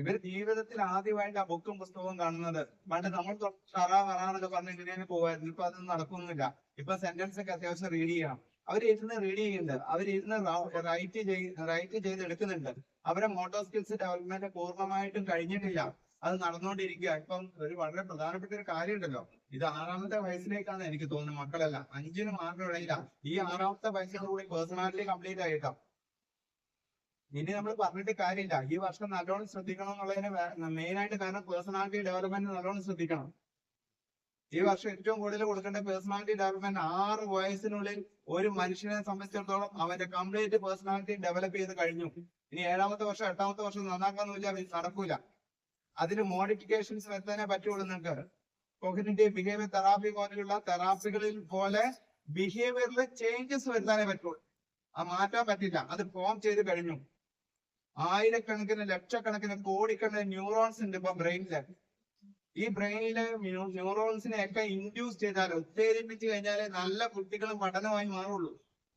ഇവർ ജീവിതത്തിൽ ആദ്യമായിട്ട് ആ ബുക്കും പുസ്തകവും കാണുന്നത്. പണ്ട് നമ്മൾ ഷറ വറാന്നൊക്കെ പറഞ്ഞ് ഇങ്ങനെ പോവായിരുന്നു. ഇപ്പൊ അതൊന്നും നടക്കുന്നില്ല. ഇപ്പൊ സെന്റൻസ് ഒക്കെ അത്യാവശ്യം റീഡ് ചെയ്യണം. അവർ ഇരുന്ന് റീഡ് ചെയ്യുന്നുണ്ട്. അവർ ഇരുന്ന് റൈറ്റ് ചെയ് റൈറ്റ് ചെയ്ത് എടുക്കുന്നുണ്ട് അവരെ മോട്ടോർ സ്കിൽസ് ഡെവലപ്മെന്റ് പൂർണമായിട്ടും കഴിഞ്ഞിട്ടില്ല. അത് നടന്നുകൊണ്ടിരിക്കുക. ഇപ്പം ഒരു വളരെ പ്രധാനപ്പെട്ട ഒരു കാര്യമുണ്ടല്ലോ ഇത് ആറാമത്തെ വയസ്സിലേക്കാണ് എനിക്ക് തോന്നുന്നത് മക്കളല്ല. അഞ്ചിനും ആറിനും ഇടയിലാണ് ഈ ആറാമത്തെ വയസ്സിലൂടെ പേഴ്സണാലിറ്റി കംപ്ലീറ്റ് ആയിട്ടാ. ഇനി നമ്മൾ പറഞ്ഞിട്ട് കാര്യമില്ല. ഈ വർഷം നല്ലോണം ശ്രദ്ധിക്കണം എന്നുള്ളതിന് മെയിൻ ആയിട്ട് കാരണം പേഴ്സണാലിറ്റി ഡെവലപ്മെന്റ് നല്ലോണം ശ്രദ്ധിക്കണം. ഈ വർഷം ഏറ്റവും കൂടുതൽ കൊടുക്കേണ്ട പേഴ്സണാലിറ്റി ഡെവലപ്മെന്റ് ആറ് വയസ്സിനുള്ളിൽ ഒരു മനുഷ്യനെ സംബന്ധിച്ചിടത്തോളം അവന്റെ കംപ്ലീറ്റ് പേഴ്സണാലിറ്റി ഡെവലപ്പ് ചെയ്ത് കഴിഞ്ഞു. ഇനി ഏഴാമത്തെ വർഷം എട്ടാമത്തെ വർഷം നന്നാക്കാന്ന് വെച്ചാൽ നടക്കൂല. അതിന് മോഡിഫിക്കേഷൻസ് വരുത്താനേ പറ്റുള്ളൂ നിങ്ങൾക്ക് കോഗ്നിറ്റീവ് ബിഹേവിയർ തെറാപ്പി പോലെയുള്ള തെറാപ്പികളിൽ പോലെ ബിഹേവിയറിൽ ചേഞ്ചസ് വരുത്താനേ പറ്റുള്ളൂ. ആ മാറ്റാൻ പറ്റില്ല. അത് ഫോം ചെയ്ത് കഴിഞ്ഞു. ആയിരക്കണക്കിന് ലക്ഷക്കണക്കിന് കോടിക്കണക്കിന് ന്യൂറോൺസ് ഉണ്ട് ഇപ്പൊ ബ്രെയിനിൽ ഈ ബ്രെയിനിലെ ന്യൂറോൺസിനെ ഒക്കെ ഇൻഡ്യൂസ് ചെയ്താൽ ഉത്തേജിപ്പിച്ചു കഴിഞ്ഞാൽ നല്ല കുട്ടികളും പഠനമായി മാറുള്ളൂ.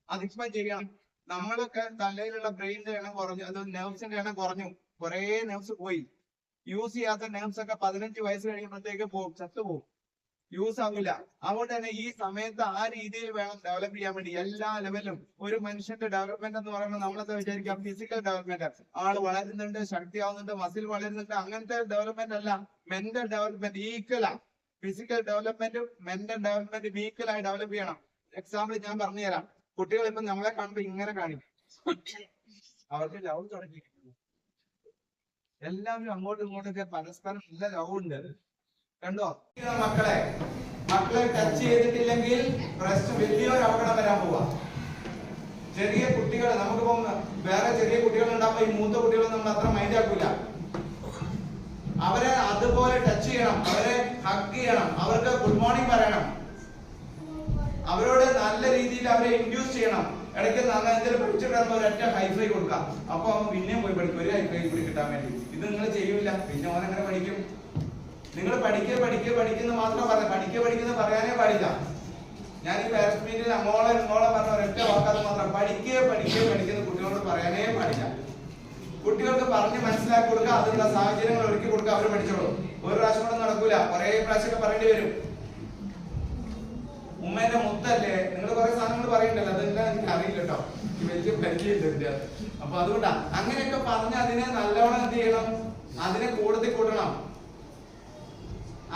അതിപ്പോ ചെയ്യണം. നമ്മളൊക്കെ തലയിലുള്ള ബ്രെയിനിന്റെ എണ്ണം കുറഞ്ഞു അത് നെർവ്സിന്റെ എണ്ണം കുറഞ്ഞു. കുറെ നെർവ്സ് പോയി. യൂസ് ചെയ്യാത്ത നെർവ്സ് ഒക്കെ പതിനഞ്ച് വയസ്സ് കഴിയുമ്പോഴത്തേക്ക് പോകും ചത്തുപോകും. യൂസ് ആവില്ല അതുകൊണ്ട് തന്നെ ഈ സമയത്ത് ആ രീതിയിൽ വേണം ഡെവലപ്പ് ചെയ്യാൻ വേണ്ടി എല്ലാ ലെവലും ഒരു മനുഷ്യന്റെ ഡെവലപ്മെന്റ് എന്ന് പറയുമ്പോൾ നമ്മളെന്താ വിചാരിക്കാം ഫിസിക്കൽ ഡെവലപ്മെന്റ് ആൾ വളരുന്നുണ്ട് ശക്തിയാവുന്നുണ്ട് മസിൽ വളരുന്നുണ്ട്. അങ്ങനത്തെ ഡെവലപ്മെന്റ് അല്ല മെന്റൽ ഡെവലപ്മെന്റ് ഈക്വലാ ഫിസിക്കൽ ഡെവലപ്മെന്റും മെന്റൽ ഡെവലപ്മെന്റും ഈക്വലായി ഡെവലപ്പ് ചെയ്യണം. എക്സാമ്പിൾ ഞാൻ പറഞ്ഞുതരാം. കുട്ടികൾ ഇപ്പൊ നമ്മളെ കാണുമ്പോ ഇങ്ങനെ കാണിക്കും. അവർക്ക് ലവ് തുടങ്ങി. എല്ലാവരും അങ്ങോട്ടും ഇങ്ങോട്ടൊക്കെ പരസ്പരം നല്ല ലവ് ഉണ്ട്. കണ്ടോ? മക്കളെ. മക്കളെ ടച്ച് ചെയ്തിട്ടില്ലെങ്കിൽ പ്രശ്നം വലിയൊരു അപകടം വരാൻ പോവാ. ചെറിയ കുട്ടികൾ നമുക്കിപ്പം വേറെ ചെറിയ കുട്ടികൾ ഉണ്ടാകുമ്പോ ഈ മൂത്ത കുട്ടികൾ നമ്മൾ അത്ര മൈൻഡ് ആക്കൂല. അവരെ അതുപോലെ ടച്ച് ചെയ്യണം. അവരെ ഹഗ് ചെയ്യണം. അവർക്ക് ഗുഡ് മോർണിംഗ് പറയണം. അവരോട് നല്ല രീതിയിൽ അവരെ ഇൻഡ്യൂസ് ചെയ്യണം. ഇടയ്ക്ക് നല്ല എന്തെങ്കിലും പഠിച്ചിട്ട് ഒരൊറ്റ ഹൈഫൈ കൊടുക്കാം. അപ്പൊ അവൻ പിന്നെയും പോയി പഠിക്കും. ഒരു ഹൈഫൈ കൂടി കിട്ടാൻ വേണ്ടി. ഇത് നിങ്ങൾ ചെയ്യൂല. പിന്നെ അവൻ എങ്ങനെ പഠിക്കും. നിങ്ങൾ പഠിക്കുക പഠിക്കുക പഠിക്കുന്ന മാത്രം പറയാം പഠിക്കുക പഠിക്കുന്ന പറയാനേ പാടില്ല. ഞാൻ ഈ പാരന്റ് മീറ്റിൽ അങ്ങോളം ഇങ്ങോളം പറഞ്ഞ ഒരൊറ്റ വാക്കാതെ മാത്രം പഠിക്കുക പഠിക്കുക പഠിക്കുന്ന കുട്ടികളോട് പറയാനേ പാടില്ല. കുട്ടികൾക്ക് പറഞ്ഞ് മനസ്സിലാക്കി കൊടുക്കുക അതിനുള്ള സാഹചര്യങ്ങൾ ഒരുക്കി കൊടുക്കുക അവർ പഠിച്ചോളൂ. ഒരു പ്രാവശ്യം കൂടെ നടക്കൂല. കുറെ പ്രാവശ്യമൊക്കെ പറയേണ്ടി വരും. ഉമ്മേന്റെ മുത്തല്ലേ? നിങ്ങൾ കുറെ സാധനങ്ങൾ പറയണ്ടല്ലോ. അതെല്ലാം എനിക്ക് അറിയില്ല കേട്ടോ വലിയ പരിചയമില്ല ഇതിന്റെ. അപ്പൊ അതുകൊണ്ടാ. അങ്ങനെയൊക്കെ പറഞ്ഞ് അതിനെ നല്ലവണ്ണം എന്ത് ചെയ്യണം? അതിനെ കൂടുതൽ കൂട്ടണം.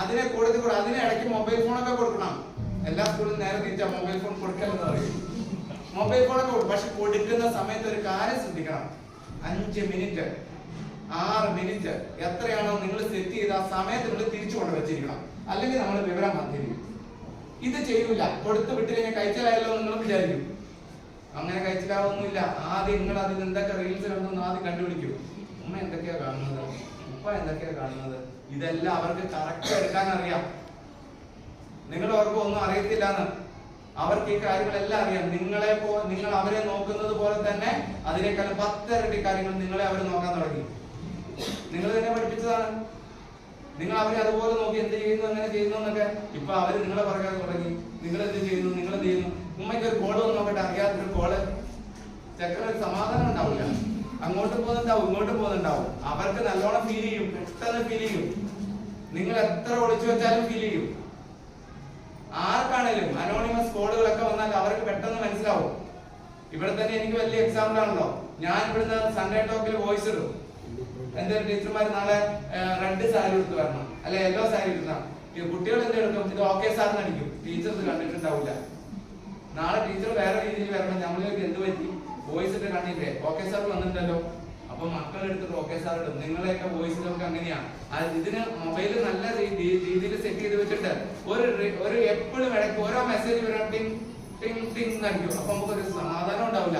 അതിനെ കൊടുത്ത് കൂടണം അതിനെ ഇടയ്ക്ക് മൊബൈൽ ഫോണൊക്കെ കൊടുക്കണം. എല്ലാ സ്കൂളിലും നേരെ തിരിച്ചാ മൊബൈൽ ഫോൺ പറയും. മൊബൈൽ ഫോണൊക്കെ കൊടുക്കും പക്ഷെ കൊടുക്കുന്ന സമയത്ത് ഒരു കാര്യം ശ്രദ്ധിക്കണം. അഞ്ച് മിനിറ്റ് ആറ് മിനിറ്റ് എത്രയാണോ നിങ്ങൾ സെറ്റ് ചെയ്ത ആ സമയത്തിനുള്ളിൽ തിരിച്ചു കൊണ്ട് വെച്ചിരിക്കണം അല്ലെങ്കിൽ നമ്മൾ വിവരം വന്നിരിക്കും ഇത് ചെയ്യൂല. കൊടുത്തു വിട്ട് കഴിഞ്ഞാൽ കഴിച്ചാലായല്ലോ നിങ്ങൾ വിചാരിക്കും. അങ്ങനെ കഴിച്ചിലാവൊന്നുമില്ല ആദ്യം നിങ്ങൾ അതിൽ എന്തൊക്കെ റീൽസ് കണ്ടെന്ന് ആദ്യം കണ്ടുപിടിക്കും. ഉമ്മ എന്തൊക്കെയാ കാണുന്നത്? ഉപ്പ എന്തൊക്കെയാ കാണുന്നത്? ഇതെല്ലാം അവർക്ക് കറക്റ്റ് എടുക്കാൻ അറിയാം നിങ്ങൾ അവർക്ക് ഒന്നും അറിയത്തില്ലാന്ന്. അവർക്ക് ഈ കാര്യങ്ങളെല്ലാം അറിയാം. നിങ്ങളെ പോ നിങ്ങൾ അവരെ നോക്കുന്നത് പോലെ തന്നെ അതിനേക്കാൾ പത്തിരട്ടി കാര്യങ്ങൾ നിങ്ങളെ അവർ നോക്കാൻ തുടങ്ങി. നിങ്ങൾ തന്നെ പഠിപ്പിച്ചതാണ്. നിങ്ങൾ അവരെ അതുപോലെ നോക്കി എന്ത് ചെയ്യുന്നു അങ്ങനെ ചെയ്യുന്നു എന്നൊക്കെ ഇപ്പൊ അവർ നിങ്ങളെ പറയാൻ തുടങ്ങി. നിങ്ങൾ എന്ത് ചെയ്യുന്നു നിങ്ങൾ എന്ത് ചെയ്യുന്നു? ഉമ്മയ്ക്ക് ഒരു കോൾ നോക്കട്ടെ. അറിയാത്തൊരു കോൾ. ചെക്കനൊരു സമാധാനം ഉണ്ടാവില്ല. അങ്ങോട്ട് പോകുന്നുണ്ടാവും ഇങ്ങോട്ട് പോകുന്നുണ്ടാവും. അവർക്ക് നല്ലോണം ഫീൽ ചെയ്യും പെട്ടെന്ന് ഫീൽ ചെയ്യും. നിങ്ങൾ എത്ര ഒളിച്ചു വെച്ചാലും ഫീൽ ചെയ്യും. ആർക്കാണേലും അനോണിമസ് കോളുകളൊക്കെ വന്നാൽ അവർക്ക് പെട്ടെന്ന് മനസ്സിലാവും. ഇവിടെ തന്നെ എനിക്ക് വലിയ എക്സാമ്പിൾ ആണല്ലോ. ഞാൻ ഇവിടുന്ന് സൺഡേ ടോക്കിൽ വോയിസ് ഇടും. എന്റെ ടീച്ചർമാർ നാളെ റെഡ് സാരി എടുത്ത് വരണം. അല്ലെ യെല്ലോ സാരി എടുക്കണം കുട്ടികൾ എന്ത് എടുക്കും? ഇത് ഓക്കെ സാറിന് അടിക്കും. ടീച്ചർ കണ്ടിട്ടുണ്ടാവില്ല നാളെ ടീച്ചർ വേറെ രീതിയിൽ വരണം. നമ്മളിലേക്ക് എന്ത് പറ്റി? വോയിസ് ഒക്കെ കണ്ടില്ലേ? ഓക്കെ സാർ വന്നിട്ടുണ്ടല്ലോ. അപ്പൊ മക്കൾ എടുത്തിട്ട് ഓക്കെ സാർ ഇടും. നിങ്ങളെയൊക്കെ വോയിസിലൊക്കെ അങ്ങനെയാണ് ഇതിന് മൊബൈൽ നല്ല രീതിയിൽ സെറ്റ് ചെയ്ത് വെച്ചിട്ട് ഒരു ഒരു എപ്പോഴും ഇടയ്ക്ക് ഓരോ മെസ്സേജ് വരാൻ ടിങ് ടിങ് ടിങ് എന്നടിക്കും അപ്പൊ നമുക്കൊരു സമാധാനം ഉണ്ടാവില്ല.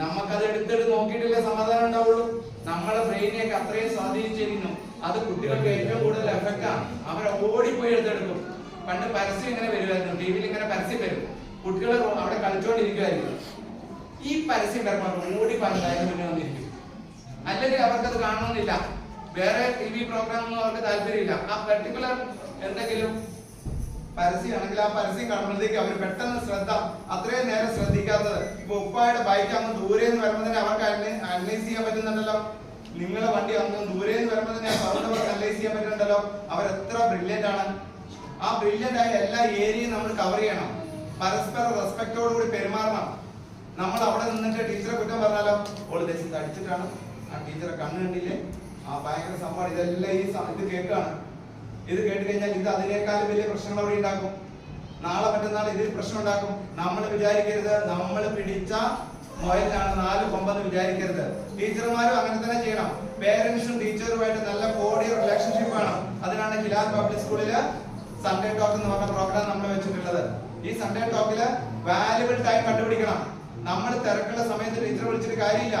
നമുക്കത് എടുത്തിട്ട് നോക്കിയിട്ടില്ലേ സമാധാനം ഉണ്ടാവുള്ളൂ. നമ്മളെ ബ്രെയിനെയൊക്കെ അത്രയും സ്വാധീനിച്ചിരിക്കുന്നു. അത് കുട്ടികൾക്ക് ഏറ്റവും കൂടുതൽ എഫക്റ്റ് ആണ് അവരെ ഓടിപ്പോയി എടുത്തെടുക്കും. പണ്ട് പരസ്യം ഇങ്ങനെ വരുമായിരുന്നു ടി വിയിൽ ഇങ്ങനെ പരസ്യം വരും. കുട്ടികൾ അവിടെ കളിച്ചോണ്ടിരിക്കുമായിരിക്കും ഈ പരസ്യം വരുമ്പോൾ ഓടി പഞ്ചായത്ത് മുന്നേ വന്നിരിക്കും. അല്ലെങ്കിൽ അവർക്കത് കാണണമെന്നില്ല. വേറെ ടി വി പ്രോഗ്രാം ഒന്നും അവർക്ക് താല്പര്യമില്ല. ആ പെർട്ടിക്കുലർ എന്തെങ്കിലും പരസ്യമാണെങ്കിൽ ആ പരസ്യം കാണുമ്പോഴത്തേക്ക് അവർ പെട്ടെന്ന് ശ്രദ്ധ അത്രയും നേരം ശ്രദ്ധിക്കാത്തത്. ഇപ്പൊ ഉപ്പായുടെ ബൈക്ക് അങ്ങ് ദൂരെ നിന്ന് വരുമ്പോൾ തന്നെ അവർക്ക് അനലൈസ് ചെയ്യാൻ പറ്റുന്നുണ്ടല്ലോ. നിങ്ങളെ വണ്ടി അങ്ങ് ദൂരെ നിന്ന് വരുമ്പോൾ തന്നെ അനലൈസ് ചെയ്യാൻ പറ്റുന്നുണ്ടല്ലോ. അവർ എത്ര ബ്രില്യന്റ് ആണ്. ആ ബ്രില്യന്റ് ആയ എല്ലാ ഏരിയയും നമ്മൾ കവർ ചെയ്യണം. പരസ്പര റെസ്പെക്ടോടുകൂടി കൂടി പെരുമാറണം. നമ്മൾ അവിടെ നിന്നിട്ട് ടീച്ചറെ കുറ്റം പറഞ്ഞാലോ? ഓൾ ദേശത്ത് അടിച്ചിട്ടാണ്. ആ ടീച്ചറെ കണ്ണ് കണ്ടില്ലേ? ആ ഭയങ്കര സംഭവം ഇതെല്ലാം ഈ ഇത് കേൾക്കാണ്. ഇത് കേട്ട് കഴിഞ്ഞാൽ ഇത് അതിനേക്കാളും വലിയ പ്രശ്നങ്ങൾ അവിടെ ഉണ്ടാക്കും. നാളെ മറ്റന്നാൾ ഇതിൽ പ്രശ്നം ഉണ്ടാക്കും. നമ്മൾ വിചാരിക്കരുത്. നമ്മൾ പിടിച്ച മുയലിനാണ് നാല് കൊമ്പെന്ന് വിചാരിക്കരുത്. ടീച്ചർമാരും അങ്ങനെ തന്നെ ചെയ്യണം. പേരൻസും ടീച്ചറുമായിട്ട് നല്ല കോടിയ റിലേഷൻഷിപ്പ് ആണ് അതിനാണ് ഹിലാൽ പബ്ലിക് സ്കൂളിൽ സൺഡേ ടോക്ക് എന്ന് പറഞ്ഞ പ്രോഗ്രാം നമ്മൾ വെച്ചിട്ടുള്ളത്. ഈ സൺഡേ ടോക്കിൽ വാല്യുബിൾ ടൈം കണ്ടുപിടിക്കണം. നമ്മൾ തിരക്കുള്ള സമയത്ത് ടീച്ചർ വിളിച്ചിട്ട് കാര്യമില്ല.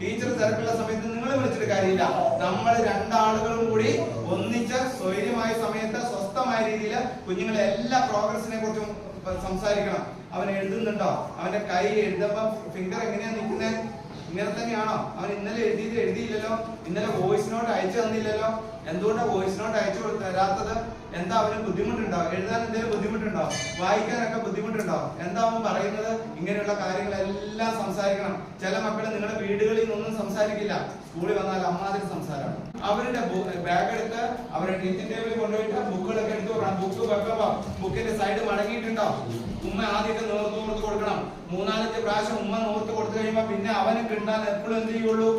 ടീച്ചർ തിരക്കുള്ള സമയത്ത് നിങ്ങൾ വിളിച്ചിട്ട് കാര്യമില്ല. നമ്മൾ രണ്ടാളുകളും കൂടി ഒന്നിച്ച് സ്വൈര്യമായ സമയത്ത് സ്വസ്ഥമായ രീതിയിൽ കുഞ്ഞുങ്ങളെ എല്ലാ പ്രോഗ്രസിനെ കുറിച്ചും സംസാരിക്കണം. അവൻ എഴുതുന്നുണ്ടോ? അവന്റെ കൈ എഴുതുമ്പോ ഫിംഗർ എങ്ങനെയാ നിൽക്കുന്നത് ഇങ്ങനെ തന്നെയാണോ? അവൻ ഇന്നലെ എഴുതിയിട്ട് എഴുതിയില്ലല്ലോ. ഇന്നലെ വോയിസ് നോട്ട് അയച്ചു തന്നില്ലല്ലോ. എന്തുകൊണ്ടാണ് വോയിസ് നോട്ട് അയച്ചു തരാത്തത്? എന്താ അവന് ബുദ്ധിമുട്ടുണ്ടോ എഴുതാൻ എന്തെങ്കിലും ബുദ്ധിമുട്ടുണ്ടോ വായിക്കാനൊക്കെ ബുദ്ധിമുട്ടുണ്ടോ എന്താ അവൻ പറയുന്നത്? ഇങ്ങനെയുള്ള കാര്യങ്ങളെല്ലാം സംസാരിക്കണം. ചില മക്കൾ നിങ്ങളുടെ വീടുകളിൽ നിന്നൊന്നും സംസാരിക്കില്ല. സ്കൂളിൽ വന്നാൽ അമ്മാതിരി സംസാരമാണ്. അവരുടെ ബാഗ് എടുത്ത് അവരുടെ ടീച്ചിങ് ടേബിളിൽ കൊണ്ടുപോയിട്ട് ബുക്കുകളൊക്കെ എടുത്തു കൊടുക്കണം. ബുക്ക് വെക്കുമ്പോ ബുക്കിന്റെ സൈഡ് മടങ്ങിയിട്ടുണ്ടോ? ഉമ്മ ആദ്യമൊക്കെ നോർത്ത് കൊടുക്കണം. മൂന്നാലത്തെ പ്രാവശ്യം ഉമ്മ നോർത്ത് കൊടുത്തു കഴിയുമ്പോ പിന്നെ അവന് കിട്ടാൻ എപ്പോഴും എന്ത് ചെയ്യുള്ളൂ?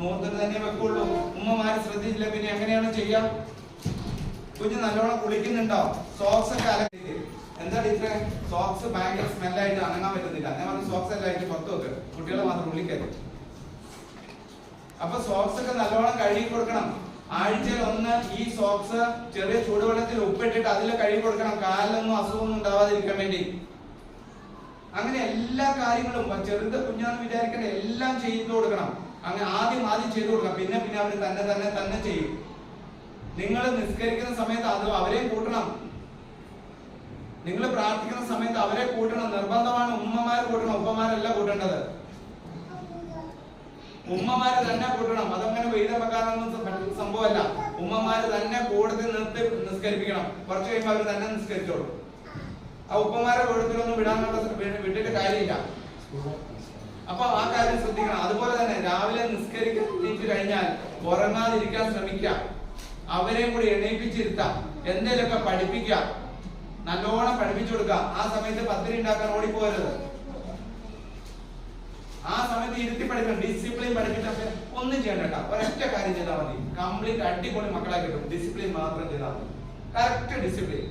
നോർത്തിട്ട് തന്നെ വെക്കുള്ളൂ. ഉമ്മമാര് ശ്രദ്ധിച്ചില്ല പിന്നെ എങ്ങനെയാണ് ചെയ്യാം? കുഞ്ഞ് നല്ലോണം കുളിക്കുന്നുണ്ടോ? സോക്സ് ഒക്കെ എന്താ ടീച്ചറെ? സോക്സ് ഭയങ്കര സ്മെല്ലായിട്ട് അനങ്ങാൻ പറ്റുന്നില്ല. ഞാൻ പറഞ്ഞു സോക്സ് എല്ലാം ആയിട്ട് പുറത്ത് വെക്ക്. കുട്ടികളെ മാത്രം കുളിക്കരുത് അപ്പൊ സോക്സ് ഒക്കെ നല്ലോണം കഴുകി കൊടുക്കണം. ആഴ്ചയിൽ ഒന്ന് ഈ സോക്സ് ചെറിയ ചൂടുവെള്ളത്തിൽ ഉപ്പിട്ടിട്ട് അതിൽ കഴുകി കൊടുക്കണം. കാലിലൊന്നും അസുഖമൊന്നും ഉണ്ടാവാതിരിക്കാൻ വേണ്ടി. അങ്ങനെ എല്ലാ കാര്യങ്ങളും ചെറുത് കുഞ്ഞാന്ന് വിചാരിക്കേണ്ട എല്ലാം ചെയ്തു കൊടുക്കണം. അങ്ങനെ ആദ്യം ആദ്യം ചെയ്തു കൊടുക്കാം. പിന്നെ പിന്നെ അവർ തന്നെ തന്നെ തന്നെ ചെയ്യും. നിങ്ങൾ നിസ്കരിക്കുന്ന സമയത്ത് അത് അവരെയും കൂട്ടണം. നിങ്ങൾ പ്രാർത്ഥിക്കുന്ന സമയത്ത് അവരെ കൂട്ടണം. നിർബന്ധമാണ് ഉമ്മമാർ കൂട്ടണം. ഉപ്പമാരല്ല കൂട്ടേണ്ടത്. ഉമ്മമാര് തന്നെ കൂട്ടണം. അതങ്ങനെ വെയിലെ വെക്കാനൊന്നും സംഭവമല്ല. ഉമ്മമാര് തന്നെ കൂടുതൽ നിർത്തി നിസ്കരിപ്പിക്കണം. കുറച്ച് കഴിയുമ്പോൾ അവർ തന്നെ നിസ്കരിച്ചോളൂ. ആ ഉപ്പമാരെ കൂടുതലൊന്നും വിടാനുള്ള വിട്ടിട്ട് കാര്യമില്ല. അപ്പൊ ആ കാര്യം ശ്രദ്ധിക്കണം. അതുപോലെ തന്നെ രാവിലെ നിസ്കരിച്ചു കഴിഞ്ഞാൽ ഉറങ്ങാതിരിക്കാൻ ശ്രമിക്കുക. അവരെയും കൂടി എണീപ്പിച്ചിരുത്താം. എന്തേലൊക്കെ പഠിപ്പിക്കാം നല്ലോണം പഠിപ്പിച്ചു കൊടുക്കുക. ആ സമയത്ത് പത്തിരി ഉണ്ടാക്കാൻ ഓടിപ്പോരുത് ആ സമയത്ത് ഇരുത്തി പഠിക്കണം. ഡിസിപ്ലിൻ പഠിപ്പിച്ചാൽ ഒന്നും ചെയ്യണ്ട ഒരൊറ്റ കാര്യം ചെയ്താൽ മതി. കംപ്ലീറ്റ് അടിപൊളി മക്കളെ കിട്ടും. ഡിസിപ്ലിൻ മാത്രം ചെയ്താൽ മതി. Correct discipline.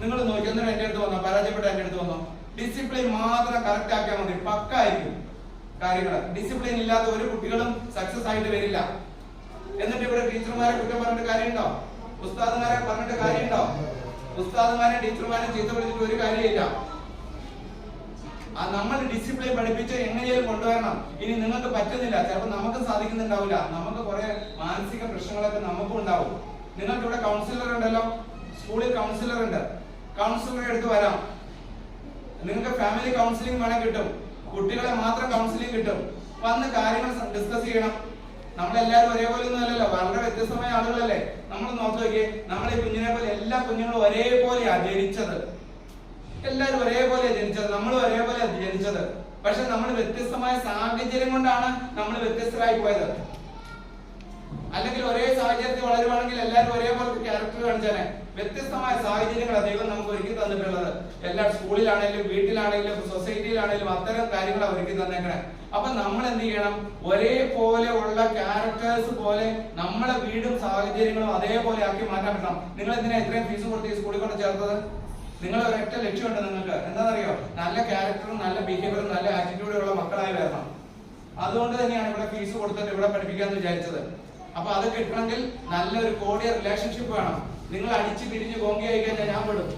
നിങ്ങൾ നോക്കി എന്നിട്ട് എന്റെ അടുത്ത് വന്നോ? പരാജയപ്പെട്ട എന്റെ അടുത്ത് വന്നോ? ഡിസിപ്ലിൻ മാത്രം കറക്റ്റ് ആക്കിയാൽ മതി. പക്ക ആയിരിക്കും കാര്യങ്ങൾ ഡിസിപ്ലിൻ ഇല്ലാത്ത ഒരു കുട്ടികളും സക്സസ് ആയിട്ട് വരില്ല. എന്നിട്ട് ഇവിടെ ടീച്ചർമാരെ കുറ്റം പറഞ്ഞിട്ട് കാര്യമുണ്ടോ? ഉസ്താദ്മാരെ പറഞ്ഞിട്ട് കാര്യമുണ്ടോ? ഉസ്താദ്മാരെ ടീച്ചർമാരെ ചീത്ത വിളിച്ചിട്ട് ഒരു കാര്യമില്ല. നമ്മൾ ഡിസിപ്ലിൻ പഠിപ്പിച്ച് എങ്ങനെയും കൊണ്ടുവരണം. ഇനി നിങ്ങൾക്ക് പറ്റുന്നില്ല. ചിലപ്പോൾ നമുക്ക് സാധിക്കുന്നുണ്ടാവില്ല. നമുക്ക് കുറെ മാനസിക പ്രശ്നങ്ങളൊക്കെ നമുക്കും ഉണ്ടാവും. നിങ്ങൾക്ക് ഇവിടെ കൗൺസിലർ ഉണ്ടല്ലോ സ്കൂളിൽ കൗൺസിലർ ഉണ്ട്. കൗൺസിലറെ എടുത്ത് വരാം. നിങ്ങൾക്ക് ഫാമിലി കൗൺസിലിംഗ് വേണം കിട്ടും. കുട്ടികളെ മാത്രം കൗൺസിലിംഗ് കിട്ടും. വന്ന് കാര്യങ്ങൾ ഡിസ്കസ് ചെയ്യണം. നമ്മളെല്ലാവരും ഒരേപോലെ ഒന്നും അല്ലല്ലോ. വളരെ വ്യത്യസ്തമായ ആളുകളല്ലേ. നമ്മൾ നോക്കി നോക്കിയേ നമ്മളെ കുഞ്ഞിനെ പോലെ എല്ലാ കുഞ്ഞുങ്ങളും ഒരേപോലെയാ ജനിച്ചത്. എല്ലാവരും ഒരേപോലെ ജനിച്ചത്. നമ്മൾ ഒരേപോലെ ജനിച്ചത്. പക്ഷെ നമ്മൾ വ്യത്യസ്തമായ സാഹചര്യം കൊണ്ടാണ് നമ്മൾ വ്യത്യസ്തരായി പോയത്. അല്ലെങ്കിൽ ഒരേ സാഹചര്യത്തിൽ വളരുവാണെങ്കിൽ എല്ലാവരും ഒരേപോലത്തെ ക്യാരക്ടർ കാണിച്ചാനെ. വ്യത്യസ്തമായ സാഹചര്യങ്ങൾ ദൈവം നമുക്ക് ഒരുക്കി തന്നിട്ടുള്ളത്. എല്ലാ സ്കൂളിലാണെങ്കിലും വീട്ടിലാണെങ്കിലും സൊസൈറ്റിയിലാണെങ്കിലും അത്തരം കാര്യങ്ങൾ ഒരുക്കി തന്നേക്കണേ. അപ്പൊ നമ്മൾ എന്ത് ചെയ്യണം? ഒരേപോലെ ഉള്ള ക്യാരക്ടേഴ്സ് പോലെ നമ്മളെ വീടും സാഹചര്യങ്ങളും അതേപോലെ ആക്കി മാറ്റാൻ പറ്റണം. നിങ്ങൾ എന്തിനാ ഇത്രയും ഫീസ് കൊടുത്ത് ഈ സ്കൂളിൽ കൊണ്ട് ചേർത്തത്? നിങ്ങൾ ഒരൊറ്റ ലക്ഷ്യമുണ്ട് നിങ്ങൾക്ക്. എന്താണെന്നറിയോ? നല്ല ക്യാരക്ടറും നല്ല ബിഹേവിയറും നല്ല ആറ്റിറ്റ്യൂഡും ഉള്ള മക്കളായി വരണം. അതുകൊണ്ട് തന്നെയാണ് ഇവിടെ ഫീസ് കൊടുത്തിട്ട് ഇവിടെ പഠിപ്പിക്കാന്ന് വിചാരിച്ചത്. അപ്പൊ അത് കിട്ടണമെങ്കിൽ നല്ലൊരു കോടിയ റിലേഷൻഷിപ്പ് വേണം. നിങ്ങൾ അടിച്ചു പിരിഞ്ഞ് കോങ്കി കഴിഞ്ഞാൽ ഞാൻ വിടും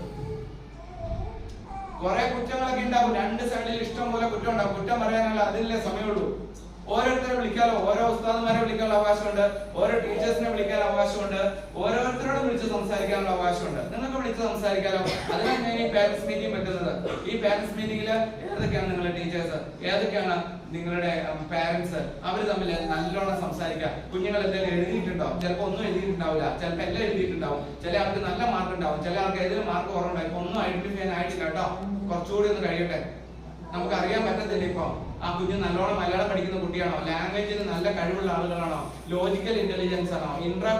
കുറെ കുറ്റങ്ങളൊക്കെ ഉണ്ടാവും. രണ്ട് സൈഡിൽ ഇഷ്ടം പോലെ കുറ്റം ഉണ്ടാവും. കുറ്റം പറയാനുള്ള അതിലേ സമയമുള്ളൂ. ഓരോരുത്തരെ വിളിക്കാലോ ഓരോ ഉസ്താദന്മാരെ വിളിക്കാനുള്ള അവകാശമുണ്ട് ഓരോ ടീച്ചേഴ്സിനെ വിളിക്കാൻ അവകാശമുണ്ട് ഓരോരുത്തരോടും വിളിച്ച് സംസാരിക്കാനുള്ള അവകാശമുണ്ട്. നിങ്ങൾക്ക് വിളിച്ച് സംസാരിക്കാലോ? അതിനാണ് ഞാൻ ഈ പാരന്റ്സ് മീറ്റിംഗ് വെക്കുന്നത്. ഈ പാരന്റ്സ് മീറ്റിംഗിൽ ഏതൊക്കെയാണ് നിങ്ങളുടെ ടീച്ചേഴ്സ് ഏതൊക്കെയാണ് നിങ്ങളുടെ പാരന്റ്സ് അവർ തമ്മിൽ നല്ലോണം സംസാരിക്കുക. കുഞ്ഞുങ്ങൾ എന്തെങ്കിലും എഴുതിയിട്ടുണ്ടോ? ചിലപ്പോൾ ഒന്നും എഴുതിയിട്ടുണ്ടാവില്ല. ചിലപ്പോൾ എല്ലാം എഴുതിയിട്ടുണ്ടാവും. ചില ആൾക്ക് നല്ല മാർക്ക് ഉണ്ടാവും. ചില ആൾക്ക് ഏതെങ്കിലും മാർക്ക് കുറവുണ്ടാവും. ഒന്നും ഐഡന്റിഫൈ ആയിട്ടില്ല കേട്ടോ. കുറച്ചുകൂടി ഒന്ന് കഴിയട്ടെ. നമുക്ക് അറിയാൻ പറ്റത്തില്ല ഇപ്പൊ. ആ കുഞ്ഞ് നല്ലോണം മലയാളം പഠിക്കുന്ന കുട്ടിയാണോ? ലാംഗ്വേജിന് നല്ല കഴിവുള്ള ആളുകളാണോ? ലോജിക്കൽ ഇന്റലിജൻസ് ആണോ? ഇൻട്രാ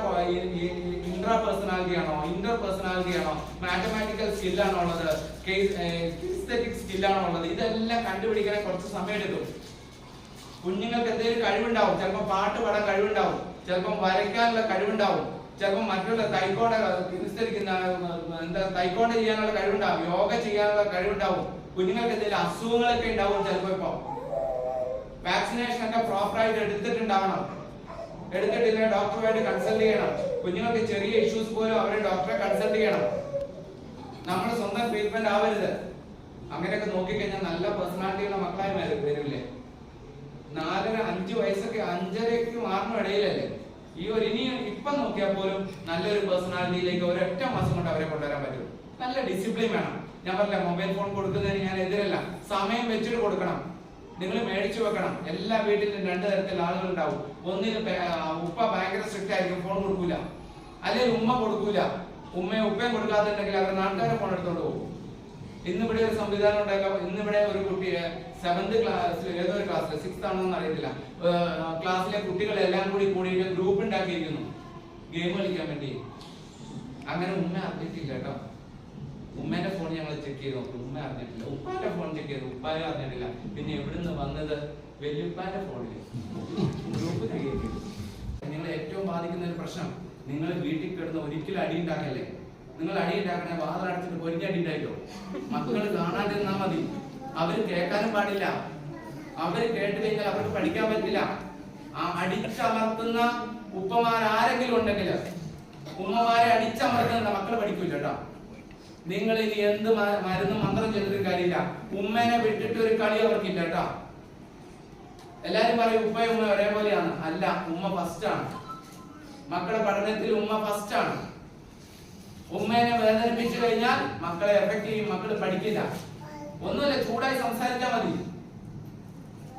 ഇൻട്രാ പേഴ്സണാലിറ്റി ആണോ? ഇന്റർ പേഴ്സണാലിറ്റി ആണോ? മാത്തമാറ്റിക്കൽ സ്കില്ലാണോ ഉള്ളത്? സ്കില്ലാണോ ഉള്ളത്? ഇതെല്ലാം കണ്ടുപിടിക്കാൻ കുറച്ച് സമയമെടുക്കും. കുഞ്ഞുങ്ങൾക്ക് എന്തെങ്കിലും കഴിവുണ്ടാവും. ചിലപ്പോൾ പാട്ട് പാടാൻ കഴിവുണ്ടാവും. ചിലപ്പോൾ വരയ്ക്കാനുള്ള കഴിവുണ്ടാവും. ചിലപ്പോൾ മറ്റുള്ള തൈക്കോണ്ട തിരിച്ചിരിക്കുന്ന എന്താ തൈക്കോണ്ട ചെയ്യാനുള്ള കഴിവുണ്ടാവും. യോഗ ചെയ്യാനുള്ള കഴിവുണ്ടാവും. കുഞ്ഞുങ്ങൾക്ക് എന്തെങ്കിലും അസുഖങ്ങളൊക്കെ ഉണ്ടാവും ചിലപ്പോൾ ഇപ്പൊ. വാക്സിനേഷൻ ഒക്കെ പ്രോപ്പർ ആയിട്ട് എടുത്തിട്ടുണ്ടാവണം. എടുത്തിട്ടില്ല ഡോക്ടറുമായിട്ട് കൺസൾട്ട് ചെയ്യണം. കുഞ്ഞുങ്ങൾക്ക് ചെറിയ ഇഷ്യൂസ് പോലും അവരെ ഡോക്ടറെ കൺസൾട്ട് ചെയ്യണം. നമ്മൾ സ്വന്തം ട്രീറ്റ്മെന്റ് ആവരുത്. അങ്ങനെയൊക്കെ നോക്കിക്കഴിഞ്ഞാൽ നല്ല പേഴ്സണാലിറ്റിയുള്ള മക്കളായി വരും- വരില്ലേ? നാലര അഞ്ചു വയസ്സൊക്കെ അഞ്ചരയ്ക്കും മാറുന്ന ഇടയിലല്ലേ? ഈ ഒരു ഇനി ഇപ്പം നോക്കിയാൽ പോലും നല്ലൊരു പേഴ്സണാലിറ്റിയിലേക്ക് ഒരൊറ്റ മാസം കൊണ്ട് അവരെ കൊണ്ടുവരാൻ പറ്റും. നല്ല ഡിസിപ്ലിൻ വേണം. ഞാൻ പറഞ്ഞില്ല മൊബൈൽ ഫോൺ കൊടുക്കുന്നതിന് ഞാൻ എതിരല്ല. സമയം വെച്ചിട്ട് കൊടുക്കണം. നിങ്ങൾ മേടിച്ചു വെക്കണം. എല്ലാ വീട്ടിലും രണ്ട് തരത്തിലുള്ള ആളുകൾ ഉണ്ടാവും ഒന്നിന് ഉപ്പ ഭയങ്കര സ്ട്രിക്റ്റ് ആയിരിക്കും ഫോൺ കൊടുക്കൂല. അല്ലെങ്കിൽ ഉമ്മ കൊടുക്കൂല. ഉമ്മയും ഉപ്പയും കൊടുക്കാത്തുണ്ടെങ്കിൽ അവരുടെ നാട്ടുകാരെ ഫോൺ എടുത്തോണ്ട് പോകും. ഇന്നിവിടെ ഒരു സംവിധാനം ഉണ്ടാക്കാം ഇന്നിവിടെ ഒരു കുട്ടി സെവന്ത് ക്ലാസ് ഏതോ ഒരു സിക്സ് ആണോന്ന് അറിയത്തില്ല. ക്ലാസ്സിലെ ക്ലാസ്സിലെ കുട്ടികളെല്ലാം കൂടി കൂടിയിട്ട് ഗ്രൂപ്പ് ഉണ്ടാക്കിയിരിക്കുന്നു. ഗെയിം കളിക്കാൻ വേണ്ടി. അങ്ങനെ ഉമ്മ അറിഞ്ഞിട്ടില്ല കേട്ടോ. ഉമ്മേന്റെ ഫോൺ ഞങ്ങൾ ചെക്ക് ചെയ്ത് നോക്കും. ഉമ്മ അറിഞ്ഞിട്ടില്ല. ഉപ്പാന്റെ ഫോൺ ചെക്ക് ചെയ്ത് ഉപ്പായ അറിഞ്ഞിട്ടില്ല. പിന്നെ എവിടുന്ന് വന്നത്? വെല്ലുപ്പാന്റെ ഫോണിൽ ഗ്രൂപ്പ് നിങ്ങൾ ഏറ്റവും ബാധിക്കുന്ന ഒരു പ്രശ്നം നിങ്ങൾ വീട്ടിൽ കിടന്ന് ഒരിക്കലും അടി ഉണ്ടാക്കല്ലേ? നിങ്ങൾ അടി ഉണ്ടാക്കണേ വാതിലടച്ചിട്ട് പൊരിഞ്ഞ അടി ഉണ്ടായിട്ടോ? മക്കൾ കാണാണ്ടിരുന്നാ മതി. അവർ കേൾക്കാനും പാടില്ല. അവർ കേട്ട് കഴിഞ്ഞാൽ അവർക്ക് പഠിക്കാൻ പറ്റില്ല. ആ അടിച്ചമർത്തുന്ന ഉപ്പമാർ ആരെങ്കിലും ഉണ്ടെങ്കിൽ ഉമ്മമാരെ അടിച്ചമർത്തുന്ന മക്കൾ പഠിക്കൂല കേട്ടോ. നിങ്ങൾ ഇനി എന്ത് മരുന്ന് മന്ത്രം ചെയ്തിട്ട് കാര്യമില്ല. ഉമ്മേനെ വിട്ടിട്ട് ഒരു കളി അവർക്കില്ല കേട്ടോ. എല്ലാരും പറയും ഉപ്പയും ഉമ്മ ഒരേപോലെയാണ്. അല്ല ഉമ്മ ഫസ്റ്റ് ആണ്. മക്കളുടെ പഠനത്തിൽ ഉമ്മ ഫസ്റ്റ് ആണ്. ഉമ്മേനെ വേദനിപ്പിച്ചു കഴിഞ്ഞാൽ മക്കളെ എഫക്ട് ചെയ്യും മക്കൾ പഠിക്കില്ല. ഒന്നുമില്ല ചൂടായി സംസാരിച്ചാൽ മതി.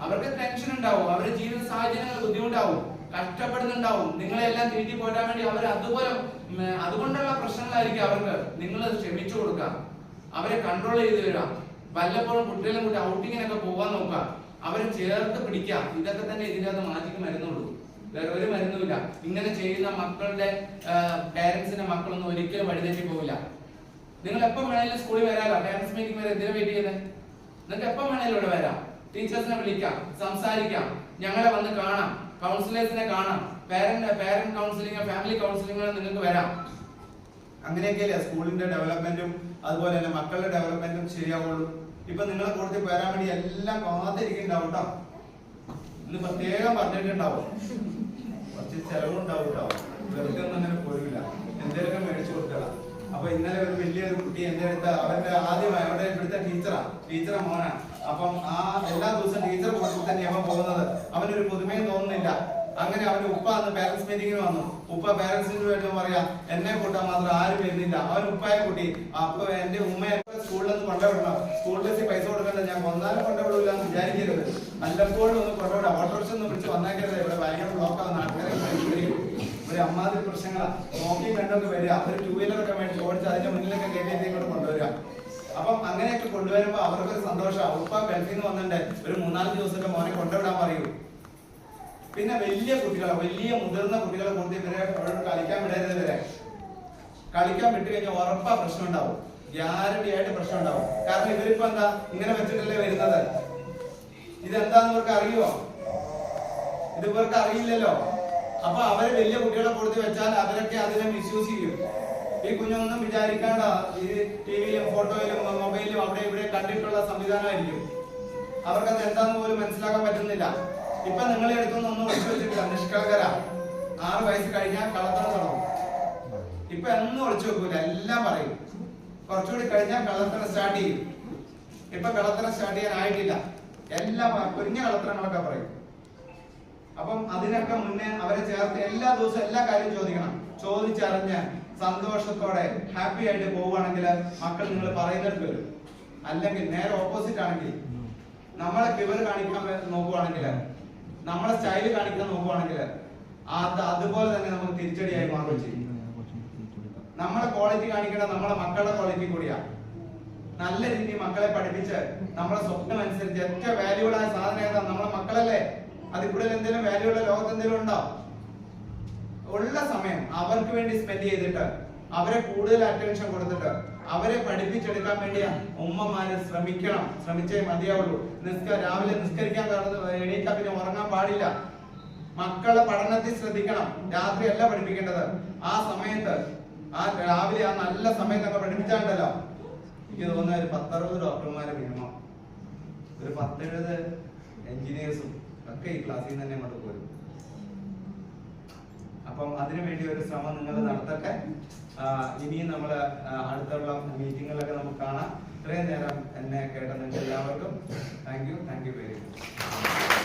അവർക്ക് ടെൻഷൻ ഉണ്ടാവും അവരുടെ ജീവിത സാഹചര്യങ്ങൾ ബുദ്ധിമുട്ടാവും. കഷ്ടപ്പെടുന്നുണ്ടാവും. നിങ്ങളെല്ലാം തീറ്റി പോരാൻ വേണ്ടി അവർ അതുപോലെ അതുകൊണ്ടുള്ള പ്രശ്നങ്ങളായിരിക്കും അവർക്ക്. നിങ്ങൾ ക്ഷമിച്ചു കൊടുക്കാം അവരെ കൺട്രോൾ ചെയ്ത് വരിക. വല്ലപ്പോഴും കുട്ടികളും കൂടി ഔട്ടിങ്ങിനൊക്കെ പോകാൻ നോക്കാം അവരെ ചേർത്ത് പിടിക്കുക. ഇതൊക്കെ തന്നെ ഇതിനകത്ത് മാറ്റിക്ക് മരുന്നുള്ളൂ. വേറെ ഒരു മരുന്നുമില്ല. ഇങ്ങനെ ചെയ്യുന്ന മക്കളുടെ പേരൻസിന്റെ മക്കളൊന്നും ഒരിക്കലും വഴിതെറ്റി പോകില്ല നിങ്ങൾ എപ്പോൾ വേണേലും സ്കൂളിൽ വരാലോ? പേരൻസ് മീറ്റിംഗ് വരെ എന്തിനാ വെയിറ്റ് ചെയ്യുന്നത് നിങ്ങൾക്ക് എപ്പോൾ വേണേലും ഇവിടെ വരാം. ടീച്ചേഴ്സിനെ വിളിക്കാം. സംസാരിക്കാം. ഞങ്ങളെ വന്ന് കാണാം. കൗൺസിലേഴ്സിനെ കാണാം. Parent parent counselling family counselling നിങ്ങൾക്ക് വരാം. അങ്ങനെയൊക്കെയല്ലേ സ്കൂളിന്റെ ഡെവലപ്മെന്റും അതുപോലെ തന്നെ മക്കളുടെ ഡെവലപ്മെന്റും ശരിയാവുള്ളൂ. ഇപ്പൊ നിങ്ങളെ കൂടുതൽ വരാൻ വേണ്ടി എല്ലാം കാത്തിരിക്കുന്നുണ്ടാവും കേട്ടോ. ഇന്ന് പ്രത്യേകം പറഞ്ഞിട്ടുണ്ടാവും. കുറച്ച് ചെലവുണ്ടാവും കേട്ടോ വെറുതെ ഒന്നും അങ്ങനെ പോരില്ല എന്തെങ്കിലുമൊക്കെ മേടിച്ചു കൊടുക്കണം. അപ്പൊ ഇന്നലെ ഒരു വലിയൊരു കുട്ടി എന്റെ അടുത്ത് അവന്റെ ആദ്യമായി അവിടെ ഇവിടുത്തെ ടീച്ചറാ ടീച്ചറാ മോനാ. അപ്പം ആ എല്ലാ ദിവസവും ടീച്ചർ കൂട്ടത്തിൽ തന്നെയാണ് പോകുന്നത്. അവനൊരു പുതുമയും തോന്നുന്നില്ല. അങ്ങനെ അവന് ഉപ്പ അന്ന് പാരന്റ്സ് മീറ്റിംഗിന് വന്നു. ഉപ്പ പാരന്റ്സിന് വേണ്ടി പറയാ എന്നെ കൂട്ടാൻ മാത്രം ആരും വരുന്നില്ല. അവൻ ഉപ്പായെ കൂട്ടി അപ്പൊ എന്റെ ഉമ്മയെ സ്കൂളിൽ നിന്ന് കൊണ്ടുവിടണം സ്കൂൾ ബസ്സിൽ പൈസ കൊടുക്കണ്ട. ഞാൻ കൊന്നാലും കൊണ്ടുവിടില്ല എന്ന് വിചാരിക്കരുത്. വല്ലപ്പോഴും ഒന്ന് കൊണ്ടുവിടാം ഓട്ടോറിക്ഷ ഒന്ന് വിളിച്ച് വന്നേക്കരുത്. ഇവിടെ ഭയങ്കര ബ്ലോക്കാണ് നാട്ടുകാരെ ഒരു അമ്മാതിരി പ്രശ്നങ്ങളാ. നോക്കി കണ്ടൊക്കെ വരിക. ഒരു ടൂ വീലർ ഒക്കെ മേടിച്ച് ഓടിച്ച് അതിന്റെ മുന്നിലൊക്കെ കയറ്റി ഇങ്ങോട്ട് കൊണ്ടുവരിക. അപ്പം അങ്ങനെയൊക്കെ കൊണ്ടുവരുമ്പോ അവർക്കൊരു സന്തോഷം. ഉപ്പ ഗൾഫിൽ നിന്ന് വന്നിട്ട് ഒരു മൂന്നാൽ ദിവസമൊക്കെ മോനെ കൊണ്ടുവിടാൻ പറയൂ. പിന്നെ വലിയ കുട്ടികളെ വലിയ മുതിർന്ന കുട്ടികളെ കൊണ്ട് ഇവരെ കളിക്കാൻ വിടരുത് ഇവരെ. കളിക്കാൻ വിട്ടു കഴിഞ്ഞാൽ ഉറപ്പാ പ്രശ്നം ഉണ്ടാവും. ഗ്യാരണ്ടി ആയിട്ട് പ്രശ്നം ഉണ്ടാവും. കാരണം ഇവരിപ്പോ എന്താ? ഇങ്ങനെ വെച്ചിട്ടല്ലേ വരുന്നത്? ഇതെന്താന്ന് ഇവർക്ക് അറിയുമോ ഇത് ഇവർക്ക് അറിയില്ലല്ലോ. അപ്പൊ അവർ വലിയ കുട്ടികളെ കൊടുത്ത് വെച്ചാൽ അവരൊക്കെ അതിനെ മിസ്യൂസ് ചെയ്യും. ഈ കുഞ്ഞൊന്നും വിചാരിക്കാണ്ട. ഈ ടിവിയിലും ഫോട്ടോയിലും മൊബൈലിലും അവിടെ ഇവിടെ കണ്ടിട്ടുള്ള സംവിധാനമായിരിക്കും. അവർക്കത് എന്താന്ന് പോലും മനസ്സിലാക്കാൻ പറ്റുന്നില്ല. ഇപ്പൊ നിങ്ങളെ അടുത്തൊന്നും ഒന്നും ഒളിച്ചു വെച്ചിട്ടില്ല. നിഷ്കളങ്കര. ആറ് വയസ്സ് കഴിഞ്ഞാൽ കള്ളത്തണം തുടങ്ങും ഇപ്പൊ എന്നും ഒളിച്ചു വെക്കൂല. എല്ലാം പറയും. കുറച്ചുകൂടി കഴിഞ്ഞാൽ കള്ളത്തരം സ്റ്റാർട്ട് ചെയ്യും. ഇപ്പൊ കള്ളത്തരം സ്റ്റാർട്ട് ചെയ്യാൻ ആയിട്ടില്ല. എല്ലാം കുഞ്ഞ കള്ളത്തരങ്ങളൊക്കെ പറയും. അപ്പം അതിനൊക്കെ മുന്നേ അവരെ ചേർത്ത് എല്ലാ ദിവസവും എല്ലാ കാര്യവും ചോദിക്കണം. ചോദിച്ചറിഞ്ഞ് സന്തോഷത്തോടെ ഹാപ്പി ആയിട്ട് പോവുകയാണെങ്കിൽ മക്കൾ നിങ്ങൾ പറയുന്നിടത്ത് വരും. അല്ലെങ്കിൽ നേരെ ഓപ്പോസിറ്റ് ആണെങ്കിൽ നമ്മളെ കിവർ കാണിക്കാൻ നോക്കുവാണെങ്കിൽ നമ്മളെ സ്റ്റൈൽ കാണിക്കാൻ നോക്കുവാണെങ്കിൽ അത് അതുപോലെ തന്നെ നമുക്ക് തിരിച്ചടിയായി മാറുകയും ചെയ്യും. നമ്മളെ ക്വാളിറ്റി കാണിക്കണ നമ്മളെ മക്കളുടെ ക്വാളിറ്റി കൂടിയാ. നല്ല രീതിയിൽ മക്കളെ പഠിപ്പിച്ച് നമ്മളെ സ്വപ്നം അനുസരിച്ച് ഏറ്റവും വാല്യൂബിൾ ആയ സാധനം ഏതാ? നമ്മളെ മക്കളല്ലേ? അതിൽ കൂടുതൽ എന്തെങ്കിലും വാല്യൂ ഉള്ള ലോകത്ത് എന്തെങ്കിലും ഉണ്ടോ? ഉള്ള സമയം അവർക്ക് വേണ്ടി സ്പെൻഡ് ചെയ്തിട്ട് അവരെ കൂടുതൽ അറ്റൻഷൻ കൊടുത്തിട്ട് അവരെ പഠിപ്പിച്ചെടുക്കാൻ വേണ്ടി ഉമ്മമാര് ശ്രമിക്കണം. ശ്രമിച്ചേ മതിയാവുള്ളൂ. നിസ്ക രാവിലെ നിസ്കരിക്കാൻ എണീറ്റാ പിന്നെ ഉറങ്ങാൻ പാടില്ല. മക്കളെ പഠനത്തിൽ ശ്രദ്ധിക്കണം. രാത്രി അല്ല പഠിപ്പിക്കേണ്ടത്. ആ സമയത്ത് ആ രാവിലെ ആ നല്ല സമയത്തൊക്കെ പഠിപ്പിച്ചാണ്ടല്ലോ. എനിക്ക് തോന്നുന്ന ഒരു പത്തറുപത് ഡോക്ടർമാരെ മിനിമം. ഒരു പത്തെഴുപത് എഞ്ചിനീയേഴ്സും ഒക്കെ ഈ ക്ലാസ്സിൽ നിന്ന് തന്നെ അങ്ങോട്ട് പോരും. അപ്പം അതിനു വേണ്ടി ഒരു ശ്രമം നിങ്ങൾ നടത്തട്ടെ. ഇനിയും നമ്മൾ അടുത്തുള്ള മീറ്റിങ്ങുകളൊക്കെ നമുക്ക് കാണാം. ഇത്രയും നേരം എന്നെ കേട്ട നിങ്ങൾക്ക് എല്ലാവർക്കും thank you thank you very much